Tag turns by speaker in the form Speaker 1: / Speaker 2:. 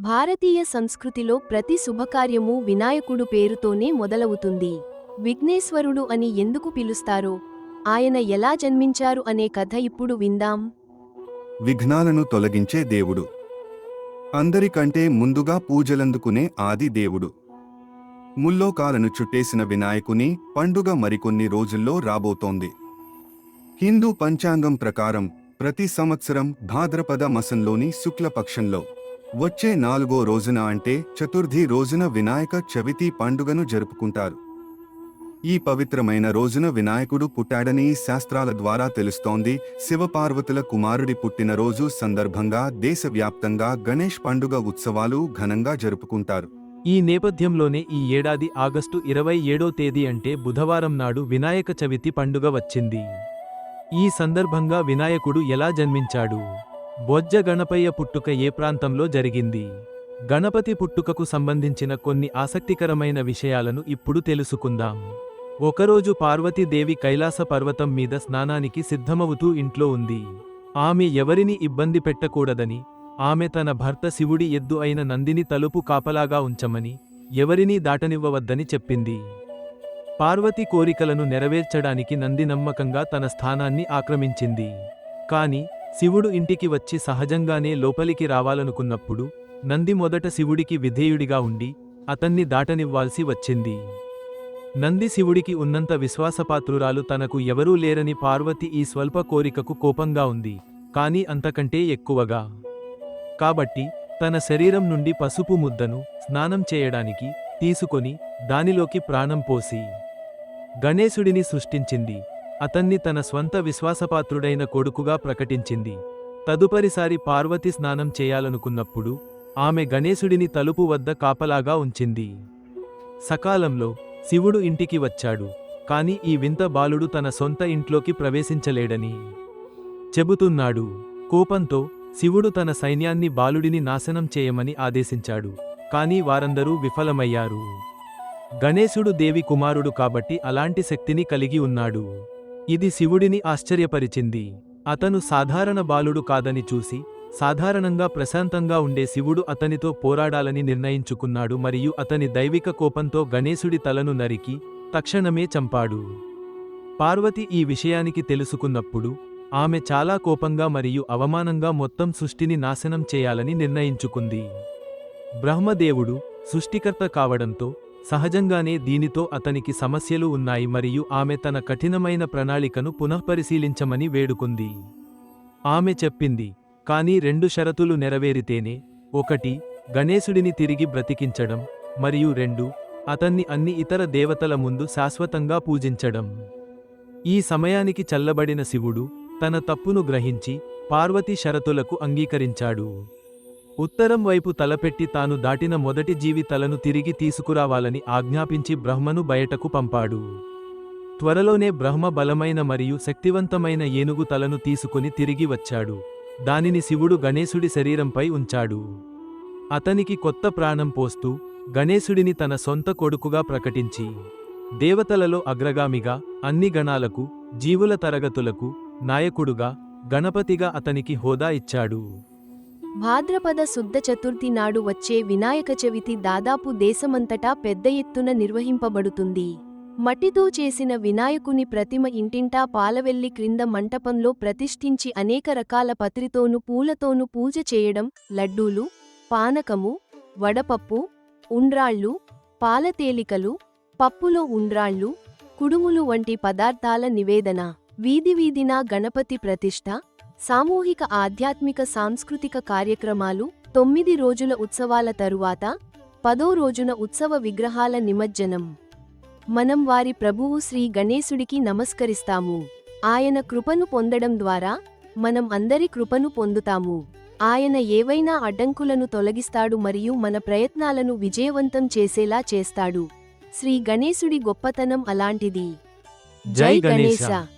Speaker 1: భారతీయ సంస్కృతిలో ప్రతి శుభకార్యము వినాయకుడు పేరుతోనే మొదలవుతుంది. విఘ్నేశ్వరుడు అని ఎందుకు పిలుస్తారో? ఆయన ఎలా జన్మించారు అనే కథ ఇప్పుడు విందాం.
Speaker 2: విఘ్నాలను తొలగించే దేవుడు. అందరికంటే ముందుగా పూజలందుకునే ఆది దేవుడు. ముల్లోకాలను చుట్టేసిన వినాయకుని పండుగ మరికొన్ని రోజుల్లో రాబోతోంది. హిందూ పంచాంగం ప్రకారం ప్రతి సంవత్సరం భాద్రపద మసంలోని శుక్లపక్షంలో వచ్చే నాలుగో రోజున అంటే చతుర్థి రోజున వినాయక చవితి పండుగను జరుపుకుంటారు. ఈ పవిత్రమైన రోజున వినాయకుడు పుట్టాడని శాస్త్రాల ద్వారా తెలుస్తోంది. శివపార్వతుల కుమారుడి పుట్టినరోజు సందర్భంగా దేశవ్యాప్తంగా గణేష్ పండుగ ఉత్సవాలు ఘనంగా జరుపుకుంటారు.
Speaker 3: ఈ నేపథ్యంలోనే ఈ ఏడాది ఆగస్టు ఇరవై ఏడో తేదీ అంటే బుధవారం నాడు వినాయక చవితి పండుగ వచ్చింది. ఈ సందర్భంగా వినాయకుడు ఎలా జన్మించాడు? బొజ్జ గణపయ్య పుట్టుక ఏ ప్రాంతంలో జరిగింది? గణపతి పుట్టుకకు సంబంధించిన కొన్ని ఆసక్తికరమైన విషయాలను ఇప్పుడు తెలుసుకుందాం. ఒకరోజు పార్వతీదేవి కైలాస పర్వతం మీద స్నానానికి సిద్ధమవుతూ ఇంట్లో ఉంది. ఆమె ఎవరిని ఇబ్బంది పెట్టకూడదని ఆమె తన భర్త శివుడి ఎద్దు అయిన నందిని తలుపు కాపలాగా ఉంచమని ఎవరినీ దాటనివ్వవద్దని చెప్పింది. పార్వతి కోరికలను నెరవేర్చడానికి నంది నమ్మకంగా తన స్థానాన్ని ఆక్రమించింది. కాని శివుడు ఇంటికి వచ్చి సహజంగానే లోపలికి రావాలనుకున్నప్పుడు నంది మొదట శివుడికి విధేయుడిగా ఉండి అతన్ని దాటనివ్వాల్సి వచ్చింది. నంది శివుడికి ఉన్నంత విశ్వాసపాత్రురాలు తనకు ఎవరూ లేరని పార్వతి ఈ స్వల్ప కోరికకు కోపంగా ఉంది కాని అంతకంటే ఎక్కువగా. కాబట్టి తన శరీరం నుండి పసుపు ముద్దను స్నానం చేయడానికి తీసుకొని దానిలోకి ప్రాణం పోసి గణేశుడిని సృష్టించింది. అతన్ని తన స్వంత విశ్వాసపాత్రుడైన కొడుకుగా ప్రకటించింది. తదుపరిసారి పార్వతి స్నానం చేయాలనుకున్నప్పుడు ఆమె గణేశుడిని తలుపు వద్ద కాపలాగా ఉంచింది. సకాలంలో శివుడు ఇంటికి వచ్చాడు కాని ఈ వింత బాలుడు తన సొంత ఇంట్లోకి ప్రవేశించలేడని చెబుతున్నాడు. కోపంతో శివుడు తన సైన్యాన్ని బాలుడిని నాశనం చేయమని ఆదేశించాడు కాని వారందరూ విఫలమయ్యారు. గణేశుడు దేవి కుమారుడు కాబట్టి అలాంటి శక్తిని కలిగి ఉన్నాడు. ఇది శివుడిని ఆశ్చర్యపరిచింది. అతను సాధారణ బాలుడు కాదని చూసి సాధారణంగా ప్రశాంతంగా ఉండే శివుడు అతనితో పోరాడాలని నిర్ణయించుకున్నాడు మరియు అతని దైవిక కోపంతో గణేశుడి తలను నరికి తక్షణమే చంపాడు. పార్వతి ఈ విషయానికి తెలుసుకున్నప్పుడు ఆమె చాలా కోపంగా మరియు అవమానంగా మొత్తం సృష్టిని నాశనం చేయాలని నిర్ణయించుకుంది. బ్రహ్మదేవుడు సృష్టికర్త కావడంతో సహజంగానే దీనితో అతనికి సమస్యలు ఉన్నాయి మరియు ఆమె తన కఠినమైన ప్రణాళికను పునఃపరిశీలించమని వేడుకుంది. ఆమె చెప్పింది కానీ రెండు షరతులు నెరవేరితేనే ఒకటి గణేశుడిని తిరిగి బ్రతికించడం మరియు రెండు అతన్ని అన్ని ఇతర దేవతల ముందు శాశ్వతంగా పూజించడం. ఈ సమయానికి చల్లబడిన శివుడు తన తప్పును గ్రహించి పార్వతి షరతులకు అంగీకరించాడు. ఉత్తరం వైపు తలపెట్టి తాను దాటిన మొదటి జీవి తలను తిరిగి తీసుకురావాలని ఆజ్ఞాపించి బ్రహ్మను బయటకు పంపాడు. త్వరలోనే బ్రహ్మ బలమైన మరియు శక్తివంతమైన ఏనుగు తలను తీసుకుని తిరిగి వచ్చాడు. దానిని శివుడు గణేశుడి శరీరంపై ఉంచాడు. అతనికి కొత్త ప్రాణం పోస్తూ గణేశుడిని తన సొంత కొడుకుగా ప్రకటించి దేవతలలో అగ్రగామిగా అన్ని గణాలకు జీవుల తరగతులకు నాయకుడుగా గణపతిగా అతనికి హోదా ఇచ్చాడు.
Speaker 1: భాద్రపద శుద్ధ చతుర్థి నాడు వచ్చే వినాయక చవితి దాదాపు దేశమంతటా పెద్ద ఎత్తున నిర్వహింపబడుతుంది. మట్టితో చేసిన వినాయకుని ప్రతిమ ఇంటింటా పాలవెల్లి క్రింద మంటపంలో ప్రతిష్ఠించి అనేక రకాల పత్రితోనూ పూలతోనూ పూజ చేయడం లడ్డూలు పానకము వడపప్పు ఉండ్రాళ్ళు పాలతేలికలు పప్పులో ఉండ్రాళ్ళు కుడుములు వంటి పదార్థాల నివేదన. వీధి వీధినా గణపతి ప్రతిష్ఠ సామూహిక ఆధ్యాత్మిక సాంస్కృతిక కార్యక్రమాలు తొమ్మిది రోజుల ఉత్సవాల తరువాత పదో రోజున ఉత్సవ విగ్రహాల నిమజ్జనం. మనం వారి ప్రభువు శ్రీ గణేశుడికి నమస్కరిస్తాము. ఆయన కృపను పొందడం ద్వారా మనం అందరి కృపను పొందుతాము. ఆయన ఏవైనా అడ్డంకులను తొలగిస్తాడు మరియు మన ప్రయత్నాలను విజయవంతం చేసేలా చేస్తాడు. శ్రీ గణేశుడి గొప్పతనం అలాంటిది.
Speaker 3: జై గణేశ.